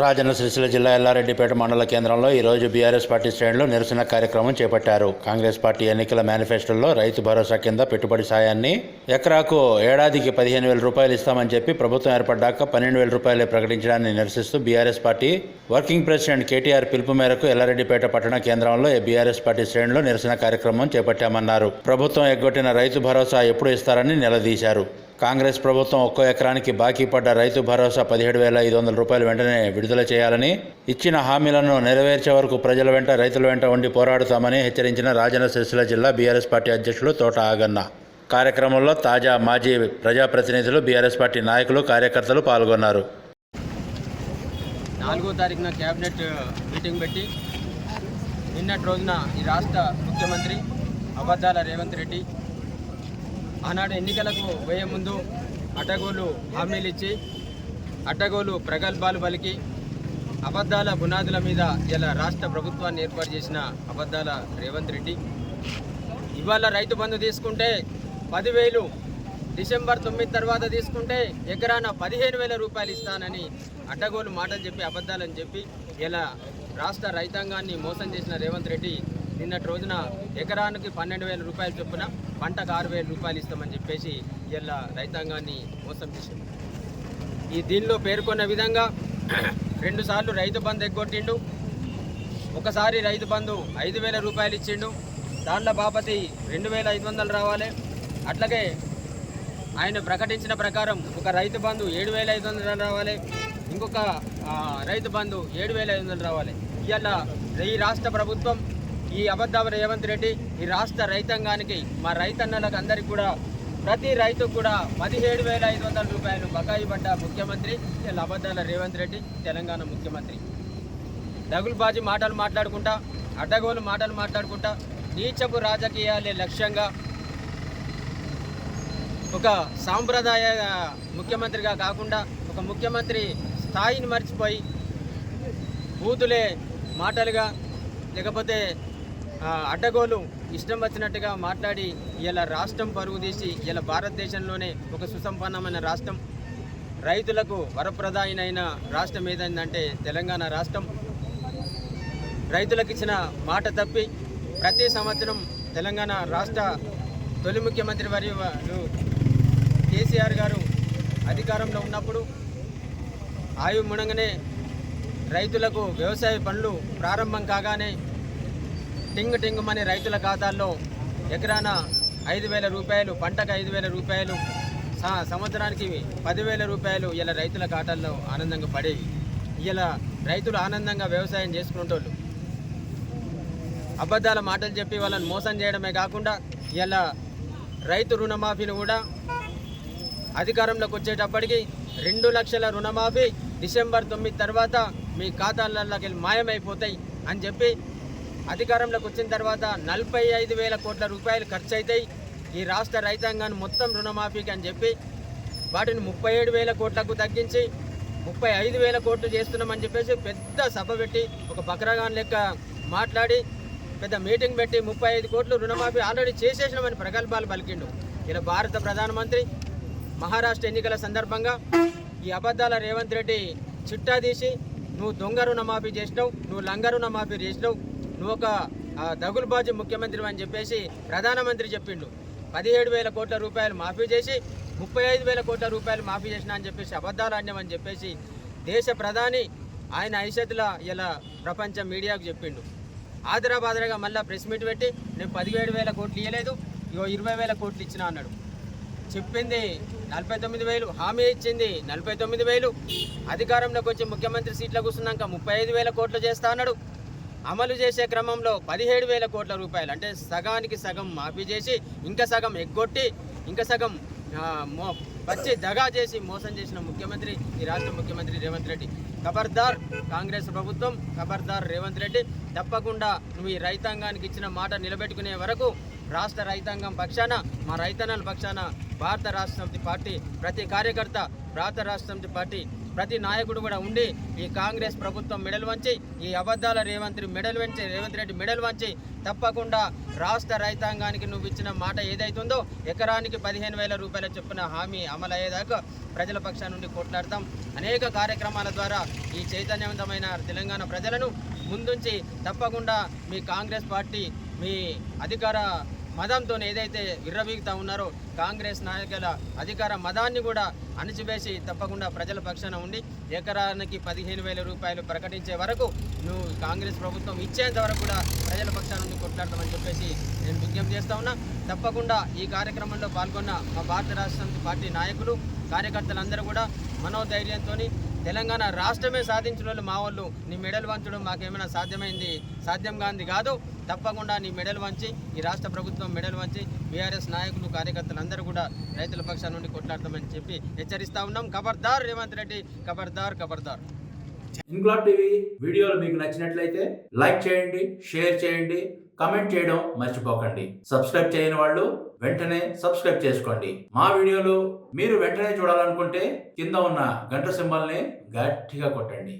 రాజన్న సిరిసిల్ల జిల్లా ఎల్లారెడ్డిపేట మండల కేంద్రంలో ఈ రోజు బీఆర్ఎస్ పార్టీ శ్రేణులు నిరసన కార్యక్రమం చేపట్టారు. కాంగ్రెస్ పార్టీ ఎన్నికల మేనిఫెస్టోలో రైతు భరోసా కింద పెట్టుబడి సాయాన్ని ఎకరాకు ఏడాదికి పదిహేను వేల రూపాయలు ఇస్తామని చెప్పి ప్రభుత్వం ఏర్పడ్డాక పన్నెండు వేల రూపాయలే ప్రకటించడాన్ని నిరసిస్తూ BRS party working president KTR పిలుపు మేరకు ఎల్లారెడ్డిపేట పట్టణ కేంద్రంలో బీఆర్ఎస్ పార్టీ శ్రేణులు నిరసన కార్యక్రమం చేపట్టామన్నారు. ప్రభుత్వం ఎగ్గొట్టిన రైతు భరోసా ఎప్పుడు ఇస్తారని నిలదీశారు. కాంగ్రెస్ ప్రభుత్వం ఒక్కో ఎకరానికి బాకీ పడ్డ రైతు భరోసా పదిహేడు వేల ఐదు వందల రూపాయలు వెంటనే విడుదల చేయాలని ఇచ్చిన హామీలను నెరవేర్చే వరకు ప్రజల వెంట రైతుల వెంట ఉండి పోరాడుతామని హెచ్చరించిన రాజన్న సిరిసిల్ల జిల్లా బీఆర్ఎస్ పార్టీ అధ్యక్షులు తోట ఆగన్న. కార్యక్రమంలో తాజా మాజీ ప్రజాప్రతినిధులు బీఆర్ఎస్ పార్టీ నాయకులు కార్యకర్తలు పాల్గొన్నారు. నాలుగో తారీఖున క్యాబినెట్ మీటింగ్ పెట్టి నిన్నటి రోజున ఈ రాష్ట్ర ముఖ్యమంత్రి అబద్ధాల రేవంత్ రెడ్డి ఆనాడు ఎన్నికలకు పోయే ముందు అడ్డగోలు హామీలు ఇచ్చి అడ్డగోలు ప్రగల్భాలు పలికి అబద్ధాల బునాదుల మీద ఇలా రాష్ట్ర ప్రభుత్వాన్ని ఏర్పాటు చేసిన అబద్ధాల రేవంత్ రెడ్డి. ఇవాళ రైతు బంధు తీసుకుంటే పదివేలు డిసెంబర్ తొమ్మిది తర్వాత తీసుకుంటే ఎకరాన పదిహేను వేల రూపాయలు ఇస్తానని అడ్డగోలు మాటలు చెప్పి అబద్ధాలని చెప్పి ఇలా రాష్ట్ర రైతాంగాన్ని మోసం చేసిన రేవంత్ రెడ్డి నిన్నటి రోజున ఎకరానికి పన్నెండు వేల రూపాయలు చొప్పున పంటకు ఆరు వేల రూపాయలు ఇస్తామని చెప్పేసి ఇలా రైతాంగాన్ని మోసం చేసింది. ఈ దీనిలో పేర్కొన్న విధంగా రెండుసార్లు రైతు బంధు ఎగ్గొట్టిండు. ఒకసారి రైతు బంధు ఐదు వేల రూపాయలు ఇచ్చిండు. దాంట్లో బాపతి రెండు వేల ఐదు వందలు రావాలి. అట్లాగే ఆయన ప్రకటించిన ప్రకారం ఒక రైతు బంధు ఏడు వేల ఐదు వందలు రావాలి. ఇంకొక రైతు బంధు ఏడు వేల ఐదు వందలు రావాలి. ఇవాళ ఈ రాష్ట్ర ప్రభుత్వం ఈ అబద్ధం రేవంత్ రెడ్డి ఈ రాష్ట్ర రైతాంగానికి మా రైతన్నలకు అందరికీ కూడా ప్రతి రైతుకు కూడా పదిహేడు వేల ఐదు వందల రూపాయలు బకాయి పడ్డ ముఖ్యమంత్రి అబద్ధాల రేవంత్ రెడ్డి తెలంగాణ ముఖ్యమంత్రి. దగులుబాజీ మాటలు మాట్లాడుకుంటా అడ్డగోలు మాటలు మాట్లాడుకుంటా నీచపు రాజకీయాలే లక్ష్యంగా ఒక సాంప్రదాయ ముఖ్యమంత్రిగా కాకుండా ఒక ముఖ్యమంత్రి స్థాయిని మర్చిపోయి బూతులే మాటలుగా లేకపోతే అడ్డగోలు ఇష్టం వచ్చినట్టుగా మాట్లాడి ఇలా రాష్ట్రం పరుగు తీసి ఇలా భారతదేశంలోనే ఒక సుసంపన్నమైన రాష్ట్రం. రైతులకు వరప్రదాయనైన రాష్ట్రం ఏదైందంటే తెలంగాణ రాష్ట్రం. రైతులకు ఇచ్చిన మాట తప్పి ప్రతి సంవత్సరం తెలంగాణ రాష్ట్ర తొలి ముఖ్యమంత్రి వారి కేసీఆర్ గారు అధికారంలో ఉన్నప్పుడు ఆయు మునంగానే రైతులకు వ్యవసాయ పనులు ప్రారంభం కాగానే టింగ్ టింగ్ మని రైతుల ఖాతాల్లో ఎకరాన ఐదు వేల రూపాయలు పంటకు ఐదు వేల రూపాయలు సంవత్సరానికి పదివేల రూపాయలు ఇలా రైతుల ఖాతాల్లో ఆనందంగా పడేవి ఇలా రైతులు ఆనందంగా వ్యవసాయం చేసుకునేటోళ్ళు. అబద్ధాల మాటలు చెప్పి వాళ్ళని మోసం చేయడమే కాకుండా ఇలా రైతు రుణమాఫీని కూడా అధికారంలోకి వచ్చేటప్పటికి రెండు లక్షల రుణమాఫీ డిసెంబర్ తొమ్మిది తర్వాత మీ ఖాతాలలోకి వెళ్ళి మాయమైపోతాయి అని చెప్పి అధికారంలోకి వచ్చిన తర్వాత నలభై ఐదు వేల కోట్ల రూపాయలు ఖర్చు అవుతాయి ఈ రాష్ట్ర రైతాంగాన్ని మొత్తం రుణమాఫీకి అని చెప్పి వాటిని ముప్పై ఏడు వేల కోట్లకు తగ్గించి ముప్పై ఐదు వేల కోట్లు చేస్తున్నామని చెప్పేసి పెద్ద సభ పెట్టి ఒక బక్రగాన్ లెక్క మాట్లాడి పెద్ద మీటింగ్ పెట్టి ముప్పై ఐదు కోట్లు రుణమాఫీ ఆల్రెడీ చేసేసినామని ప్రగల్భాలు పలికిండు. ఇలా భారత ప్రధానమంత్రి మహారాష్ట్ర ఎన్నికల సందర్భంగా ఈ అబద్ధాల రేవంత్ రెడ్డి చిట్టా తీసి నువ్వు దొంగ రుణమాఫీ చేసినావు నువ్వు లంగ రుణమాఫీ చేసినావు నువ్వు ఒక ఆ, దగులుబాజీ ముఖ్యమంత్రి అని చెప్పేసి ప్రధానమంత్రి చెప్పిండు. పదిహేడు వేల కోట్ల రూపాయలు మాఫీ చేసి ముప్పై ఐదు వేల కోట్ల రూపాయలు మాఫీ చేసిన అని చెప్పేసి అబద్ధాలు చెప్పేసి దేశ ప్రధాని ఆయన ఐషత్లో ఇలా ప్రపంచ మీడియాకు చెప్పిండు. ఆదరాబాదరగా మళ్ళీ ప్రెస్ మీట్ పెట్టి నేను పదిహేడు వేల కోట్లు ఇవ్వలేదు ఇగో ఇరవై వేల కోట్లు ఇచ్చిన అన్నాడు. చెప్పింది నలభై తొమ్మిది వేలు హామీ ఇచ్చింది నలభై తొమ్మిది వేలు. అధికారంలోకి వచ్చి ముఖ్యమంత్రి సీట్లో కూర్చున్నాక ముప్పై ఐదు వేల కోట్లు చేస్తా అన్నాడు. అమలు చేసే క్రమంలో పదిహేడు వేల కోట్ల రూపాయలు అంటే సగానికి సగం మాఫీ చేసి ఇంకా సగం ఎగ్గొట్టి ఇంకా సగం మో వచ్చి దగా చేసి మోసం చేసిన ముఖ్యమంత్రి ఈ రాష్ట్ర ముఖ్యమంత్రి రేవంత్ రెడ్డి. ఖబర్దార్ కాంగ్రెస్ ప్రభుత్వం ఖబర్దార్ రేవంత్ రెడ్డి తప్పకుండా నువ్వు ఈ రైతాంగానికి ఇచ్చిన మాట నిలబెట్టుకునే వరకు రాష్ట్ర రైతాంగం పక్షాన మా రైతన్నల పక్షాన భారత రాష్ట్ర సమితి పార్టీ ప్రతి కార్యకర్త భారత రాష్ట్ర సమితి పార్టీ ప్రతి నాయకుడు కూడా ఉండి ఈ కాంగ్రెస్ ప్రభుత్వం మెడల్ వంచి ఈ అబద్ధాల రేవంత్ మెడల్ వంచి రేవంత్ రెడ్డి మెడల్ వంచి తప్పకుండా రాష్ట్ర రైతాంగానికి నువ్వు ఇచ్చిన మాట ఏదైతుందో ఎకరానికి పదిహేను వేల రూపాయల చొప్పున హామీ అమలు అయ్యేదాకా ప్రజల పక్షాన నుండి కొట్లాడతాం. అనేక కార్యక్రమాల ద్వారా ఈ చైతన్యవంతమైన తెలంగాణ ప్రజలను ముందుంచి తప్పకుండా మీ కాంగ్రెస్ పార్టీ మీ అధికార మదంతో ఏదైతే విర్రవీగుతా ఉన్నారో కాంగ్రెస్ నాయకుల అధికార మదాన్ని కూడా అణిచివేసి తప్పకుండా ప్రజల పక్షాన ఉండి ఎకరానికి పదిహేను వేల రూపాయలు ప్రకటించే వరకు నువ్వు కాంగ్రెస్ ప్రభుత్వం ఇచ్చేంత వరకు కూడా ప్రజల పక్షాన నుండి కొట్లాడతామని చెప్పేసి నేను విజ్ఞప్తి చేస్తా ఉన్నా. తప్పకుండా ఈ కార్యక్రమంలో పాల్గొన్న మా భారత రాష్ట్ర పార్టీ నాయకులు కార్యకర్తలందరూ కూడా మనోధైర్యంతో తెలంగాణ రాష్ట్రమే సాధించిన వాళ్ళు మా వాళ్ళు. నీ మెడల్ వంచడం మాకేమైనా సాధ్యమైంది? సాధ్యం కాంది కాదు. తప్పకుండా నీ మెడల్ వంచి ఈ రాష్ట్ర ప్రభుత్వం మెడల్ వంచి బీఆర్ఎస్ నాయకులు కార్యకర్తలందరూ కూడా రైతుల పక్షాల నుండి కొట్లాడతామని చెప్పి హెచ్చరిస్తా ఉన్నాం. ఖబర్దార్ రేవంత్ రెడ్డి. ఖబర్దార్ ఖబర్దార్ ఇన్క్లాబ్ టీవీ వీడియోలు మీకు నచ్చినట్లయితే లైక్ చేయండి షేర్ చేయండి కమెంట్ చేయడం మర్చిపోకండి. సబ్స్క్రైబ్ చేయని వాళ్ళు వెంటనే సబ్స్క్రైబ్ చేసుకోండి. మా వీడియోలు మీరు వెంటనే చూడాలనుకుంటే కింద ఉన్న గంట సింబల్ని గట్టిగా కొట్టండి.